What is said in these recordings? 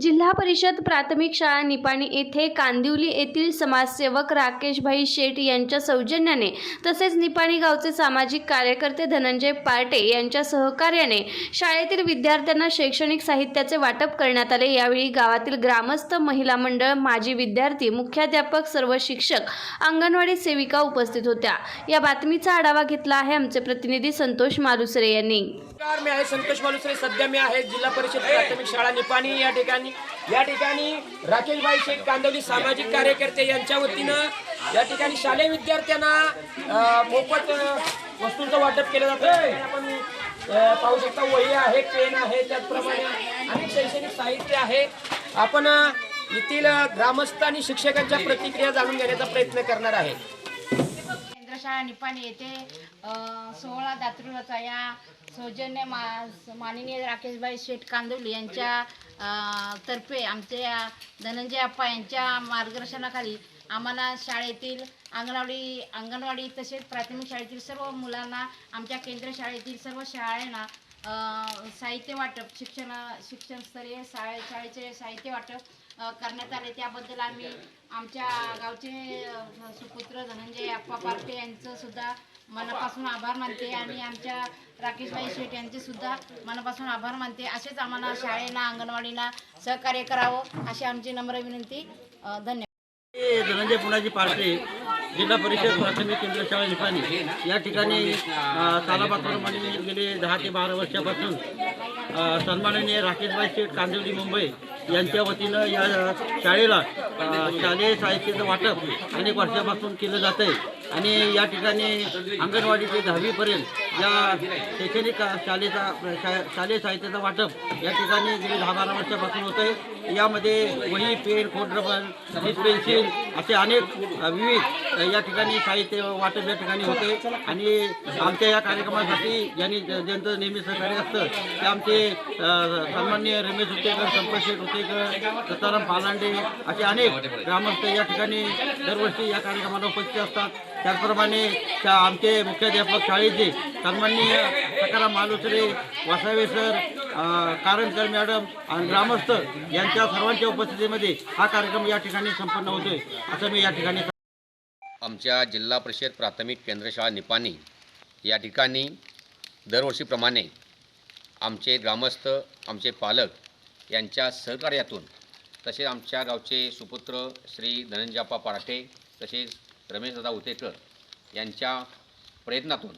जिल्हा परिषद प्राथमिक शाळा निपाणी येथे कांदिवली येथील समाजसेवक राकेशभाई शेठ यांच्या सौजन्याने तसेच निपाणी गावचे सामाजिक कार्यकर्ते धनंजय पार्टे यांच्या सहकार्याने शाळेतील विद्यार्थ्यांना शैक्षणिक साहित्याचे वाटप करण्यात आले. यावेळी गावातील ग्रामस्थ महिला मंडळ माजी विद्यार्थी मुख्याध्यापक सर्व शिक्षक अंगणवाडी सेविका उपस्थित होत्या. या बातमीचा आढावा घेतला आहे आमचे प्रतिनिधी संतोष मालुसरे यांनी. मी आहे संतोष मालुसरे. सध्या मी आहे जिल्हा परिषद प्राथमिक शाळा निपाणी. या ठिकाणी या ठिकाणी राकेशभाई शेठ कांदवली सामाजिक कार्यकर्ते यांच्या वतीनं या ठिकाणी शालेय विद्यार्थ्यांना मोफत वस्तूंचं वाटप केलं जातं. आपण पाहू शकता वही आहे पेन आहे त्याचप्रमाणे अनेक शैक्षणिक साहित्य आहे. आपण येथील ग्रामस्थ आणि शिक्षकांच्या प्रतिक्रिया जाणून घेण्याचा प्रयत्न करणार आहे. केंद्रशाळा निपाणी येथे सोहळा दातृत्वाचा या. सौजन्य मा माननीय राकेशभाई शेठ कांदोली यांच्या तर्फे आमच्या धनंजय अप्पा यांच्या मार्गदर्शनाखाली आम्हाला शाळेतील अंगणवाडी अंगणवाडी तसेच प्राथमिक शाळेतील सर्व मुलांना आमच्या केंद्र शाळेतील सर्व शाळांना साहित्य वाटप शिक्षण शिक्षणस्तरीय शाळे शाळेचे साहित्य वाटप करण्यात आले. त्याबद्दल आम्ही आमच्या गावचे सुपुत्र धनंजय अप्पा पार्टे यांचं सुद्धा मनापासून आभार मानते आणि आमच्या राकेशभाई शेठ यांचे सुद्धा मनापासून आभार मानते. असेच आम्हाला शाळेना अंगणवाडीला सहकार्य करावं अशी आमची नम्र विनंती. धन्यवाद. धनंजय पुणाजी पार्टे जिल्हा परिषद प्राथमिक केंद्र शाळा निपाणी या ठिकाणी अ, गेले दहा ते बारा वर्षापासून सन्माननीय राकेशभाई शेठ कांदिवली मुंबई यांच्या वतीनं या शाळेला शालेय साहित्याचं वाटप अनेक वर्षापासून केलं जातं आहे आणि या ठिकाणी अंगणवाडी ते दहावीपर्यंत या शैक्षणिक शाळेचा शा- शालेय साहित्याचं वाटप या ठिकाणी गेली दहा बारा वर्षापासून होत आहे. यामध्ये वही पेन खोडरबर लीड पेन्सिल असे अनेक विविध या ठिकाणी साहित्य वाटप या ठिकाणी होते आणि आमच्या या कार्यक्रमासाठी ज्यांनी ज्यांचं नेहमी सहकार्य असतं ते आमचे सन्मान्य रमेश उतेकर संपशेठ उतेकर सताराम पालांडे असे अनेक ग्रामस्थ या ठिकाणी दरवर्षी या कार्यक्रमाला उपस्थित असतात. त्याचप्रमाणे आमचे मुख्याध्यापक शाळेचे सन्माननीय सकाराम मालुसरे वसावे सर कारणकर मॅडम आणि ग्रामस्थ यांच्या सर्वांच्या उपस्थितीमध्ये हा कार्यक्रम या ठिकाणी संपन्न होतोय. असं मी या ठिकाणी आमच्या जिल्हा परिषद प्राथमिक केंद्रशाळा निपाणी या ठिकाणी दरवर्षीप्रमाणे आमचे ग्रामस्थ आमचे पालक यांच्या सहकार्यातून तसेच आमच्या गावचे सुपुत्र श्री धनंजाप्पा पाराठे तसेच रमेशदादा उतेकर यांच्या प्रयत्नातून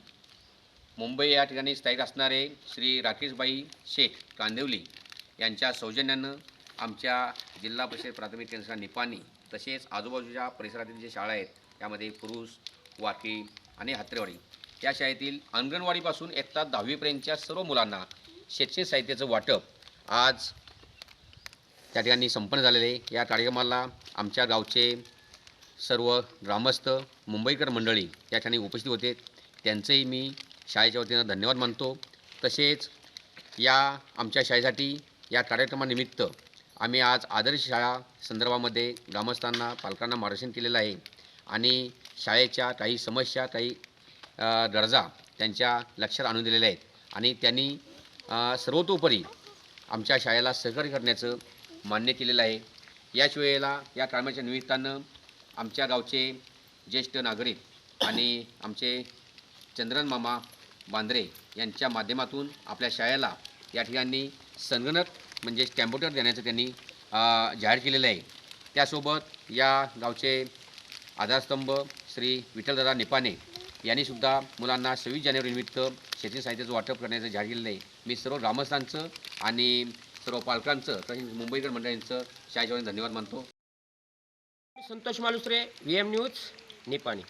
मुंबई या ठिकाणी स्थायिक असणारे श्री राकेशबाई शेख कांदिवली यांच्या सौजन्यानं आमच्या जिल्हा परिषद प्राथमिक केंद्र निपाणी तसेच आजूबाजूच्या परिसरातील जे शाळा आहेत त्यामध्ये पुरुष वाकी आणि हात्रेवाडी या शाळेतील अंगणवाडीपासून इयत्ता दहावीपर्यंतच्या सर्व मुलांना शैक्षणिक साहित्याचं वाटप आज त्या ठिकाणी संपन्न झालेले या कार्यक्रमाला आमच्या गावचे सर्व ग्रामस्थ मुंबईकर मंडळी या ठिकाणी उपस्थित होते. त्यांचेही मी शाळेच्या वतीनं धन्यवाद मानतो. तसेच या आमच्या शाळेसाठी या कार्यक्रमानिमित्त आम्ही आज आदर्श शाळा संदर्भामध्ये ग्रामस्थांना पालकांना मार्गदर्शन केलेलं आहे. आणि शाळेच्या काही समस्या काही गरजा त्यांच्या लक्षात आणून दिलेल्या आहेत. आणि त्यांनी सर्वतोपरी आमच्या शाळेला सहकार्य करण्याचं मान्य केलेलं आहे. याच वेळेला या कामाच्या निमित्तानं आमच्या गावचे ज्येष्ठ नागरिक आणि आमचे चंद्रन मामा बांद्रे यांच्या माध्यमातून आपल्या शाळेला या ठिकाणी संगणक म्हणजे कॅम्प्युटर देण्याचं त्यांनी जाहीर केलेलं आहे. त्यासोबत या गावचे आधारस्तंभ श्री विठ्ठलदादा निपाणे यांनीसुद्धा मुलांना सव्वीस जानेवारीनिमित्त शैक्षणिक साहित्याचं वाटप करण्याचं जाहीर केलेलं आहे. मी सर्व ग्रामस्थांचं आणि सर्व पालकांचं तसेच मुंबईकर मंडळींचं शाळेच्या धन्यवाद मानतो. Santosh Malusare V M news Nipani